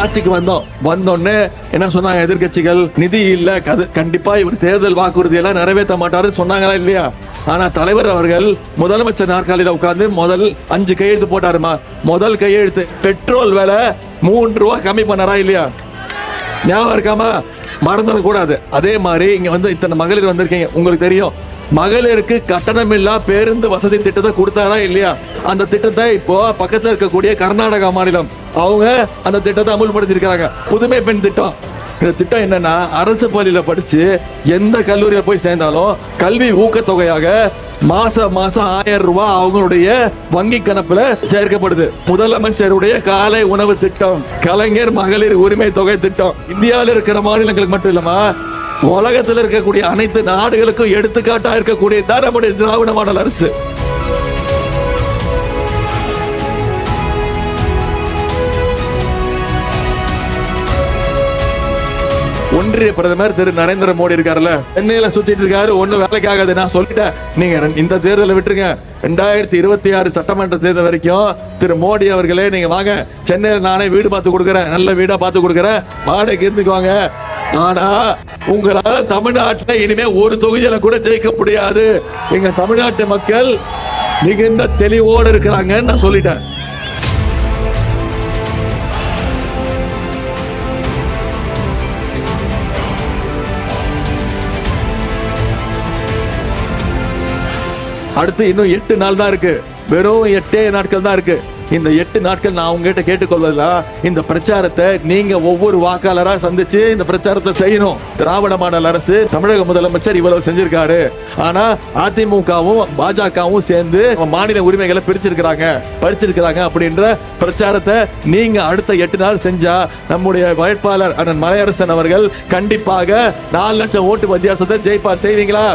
ஆட்சிக்கு வந்தோம் வந்தோடனே என்ன சொன்னாங்க எதிர்க்கட்சிகள்? நிதி இல்ல கண்டிப்பா இவர் தேர்தல் வாக்குறுதி எல்லாம் நிறைவேற்ற மாட்டாருன்னு சொன்னாங்களா இல்லையா? ஆனா தலைவர் அவர்கள் முதலமைச்சர் நாற்காலியில உட்கார்ந்து முதல் அஞ்சு கையெழுத்து போட்டாருமா? முதல் கையெழுத்து பெட்ரோல் விலை மூன்று ரூபா கம்மி பண்ணாரா இல்லையா? ஞாபகம் இருக்காமா? மறந்துடக்கூடாது. அதே மாதிரி இங்க வந்து இத்தனை மகளிர் வந்திருக்கீங்க. உங்களுக்கு தெரியும். மகளிருக்கு கட்டணமில்லா பேருந்து வசதி திட்டத்தை கொடுத்தாரா இல்லையா? அந்த திட்டத்தை இப்போ பக்கத்துல இருக்கக்கூடிய கர்நாடகா மாநிலம் அவங்க அந்த திட்டத்தை அமுல்படுத்தியிருக்காங்க புதுமை பெண் திட்டம். இந்த திட்டம் என்னன்னா அரசு பள்ளியில படிச்சு எந்த கல்லூரியில போய் சேர்ந்தாலும் கல்வி ஊக்கத்தொகையாக மாச மாசம் ஆயிரம் ரூபாய் அவங்களுடைய வங்கி கணக்குல சேர்க்கப்படுது. முதலமைச்சருடைய காலை உணவு திட்டம் கலைஞர் மகளிர் உரிமை தொகை திட்டம். இந்தியாவில் இருக்கிற மாநிலங்களுக்கு மட்டும் இல்லாம உலகத்தில் இருக்கக்கூடிய அனைத்து நாடுகளுக்கும் எடுத்துக்காட்டா இருக்கக்கூடிய தான் நம்முடைய திராவிட மாடல் அரசு. ஒன்றிய பிரதமர் திரு நரேந்திர மோடி இருக்காருல்ல சென்னையில சுத்திட்டு இருக்காரு. ஒண்ணு வேலைக்கு ஆகாது நான் சொல்லிட்டேன். நீங்க இந்த தேர்தலை விட்டுருங்க. ரெண்டாயிரத்தி இருபத்தி ஆறு சட்டமன்ற தேர்தல் வரைக்கும் திரு மோடி அவர்களே நீங்க வாங்க. சென்னையில் நானே வீடு பார்த்து கொடுக்குறேன். நல்ல வீடா பார்த்து கொடுக்குறேன். வாடகைக்கு இருந்துக்குவாங்க. ஆனா உங்களால தமிழ்நாட்டில் இனிமே ஒரு தொகுதியில கூட ஜெயிக்க முடியாது. எங்க தமிழ்நாட்டு மக்கள் மிகுந்த தெளிவோடு இருக்கிறாங்கன்னு நான் சொல்லிட்டேன். அடுத்து இன்னும் எட்டு நாள் தான் இருக்கு. வெறும் எட்டே நாட்கள் தான் இருக்கு. இந்த எட்டு நாட்கள் நான் உங்ககிட்ட கேட்டுக்கொள்வதெல்லாம் இந்த பிரச்சாரத்தை நீங்க ஒவ்வொரு வாக்காளரா சந்திச்சு இந்த பிரச்சாரத்தை செய்யணும். திராவிட மாடல் அரசு தமிழக முதலமைச்சர் இவ்வளவு செஞ்சிருக்காரு. ஆனா அதிமுகவும் பாஜகவும் சேர்ந்து மாநில உரிமைகளை பிரிச்சிருக்கிறாங்க பறிச்சிருக்கிறாங்க அப்படின்ற பிரச்சாரத்தை நீங்க அடுத்த எட்டு நாள் செஞ்சா நம்முடைய வேட்பாளர் அண்ணன் மலையரசன் அவர்கள் கண்டிப்பாக நாலு லட்சம் ஓட்டு வித்தியாசத்தை ஜெயிப்பார் செய்வீங்களா?